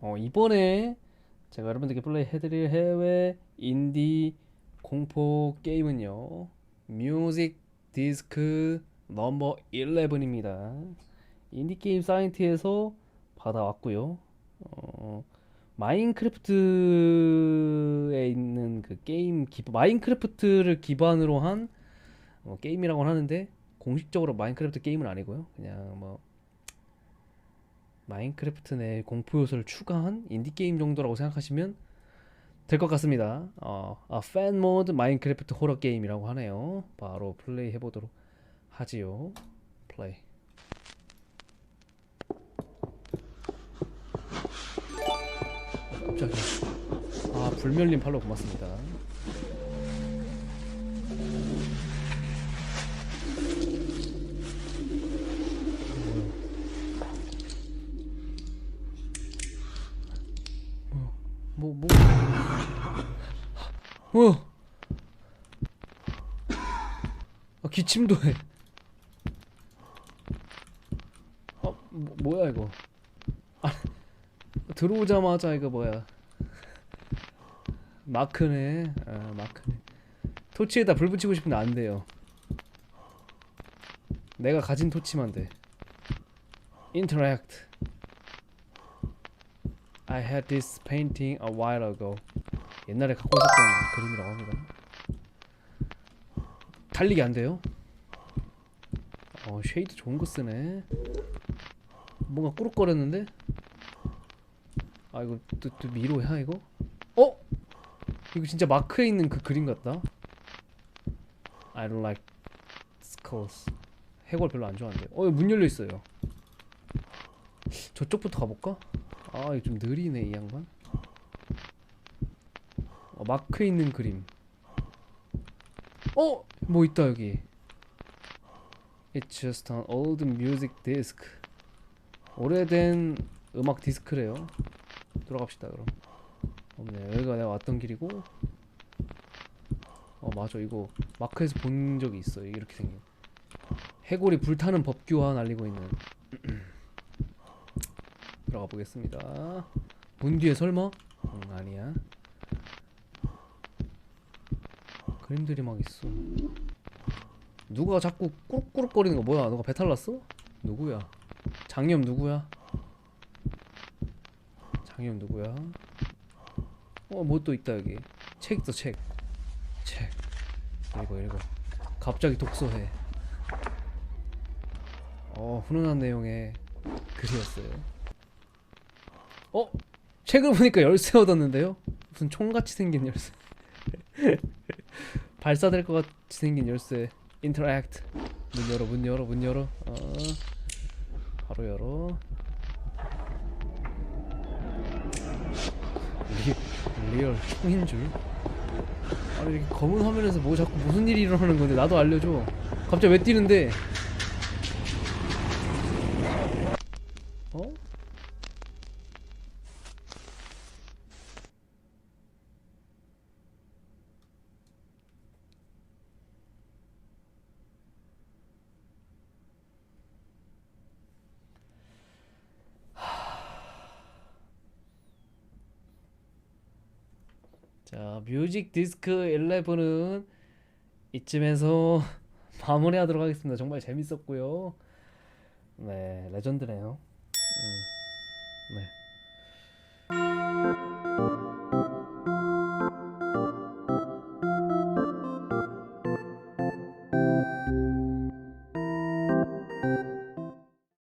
어, 이번에 제가 여러분들께 플레이해드릴 해외 인디 공포 게임은요. 뮤직 디스크 넘버 11입니다. 인디 게임 사이트에서 받아왔고요. 어, 마인크래프트에 있는 그 게임 기 마인크래프트를 기반으로 한 어, 게임이라고 하는데 공식적으로 마인크래프트 게임은 아니고요. 그냥 뭐 마인크래프트 내 공포 요소를 추가한 인디 게임 정도라고 생각하시면 될 것 같습니다. 어, 아, 팬 모드 마인크래프트 호러 게임이라고 하네요. 바로 플레이 해보도록 하지요. 플레이. 깜짝이야. 아, 불멸님 팔로 고맙습니다. 뭐, 뭐. 어. 아, 기침도 해. 어, 뭐, 뭐야, 이거. 아, 들어오자마자 이거 뭐야. 마크네. 아, 마크네. 토치에다 불 붙이고 싶은데 안 돼요. 내가 가진 토치만 돼. Interact. I had this painting a while ago. 옛날에 갖고 있었던 그림이라고 합니다. 달리기 안 돼요? 어, 쉐이드 좋은 거 쓰네. 뭔가 꾸룩거렸는데? 아, 이거 또, 또 미로야, 이거? 어? 이거 진짜 마크에 있는 그 그림 같다. I don't like skulls. 해골 별로 안 좋아한대요. 어, 여기 문 열려 있어요. 저쪽부터 가볼까? 아, 이거 좀 느리네, 이 양반. 어, 마크에 있는 그림. 어, 뭐 있다 여기. It's just an old music disc. 오래된 음악 디스크래요. 들어갑시다 그럼. 없네. 여기가 내가 왔던 길이고. 어 맞아 이거 마크에서 본 적이 있어. 이렇게 생긴. 해골이 불타는 법규와 날리고 있는. 들어가 보겠습니다. 문 뒤에 설마? 응, 아니야. 그림들이 막 있어. 누가 자꾸 꾸룩꾸룩거리는 거 뭐야? 누가 배탈 났어? 누구야? 장염 누구야? 장염 누구야? 어, 뭐 또 있다 여기. 책 있어 책. 책. 읽어 읽어. 갑자기 독서해. 어, 훈훈한 내용의 글이었어요. 어? 책을 보니까 열쇠 얻었는데요? 무슨 총같이 생긴 열쇠. 발사될 것 같이 생긴 열쇠. 인터랙트. 문 열어, 문 열어, 문 열어. 어. 바로 열어. 리, 리얼 총인 줄. 아니 이렇게 검은 화면에서 뭐 자꾸 무슨 일이 일어나는 건데 나도 알려줘. 갑자기 왜 뛰는데? 어? 자, 뮤직 디스크 11은 이쯤에서 마무리하도록 하겠습니다. 정말 재밌었고요. 네, 레전드네요. 음, 네.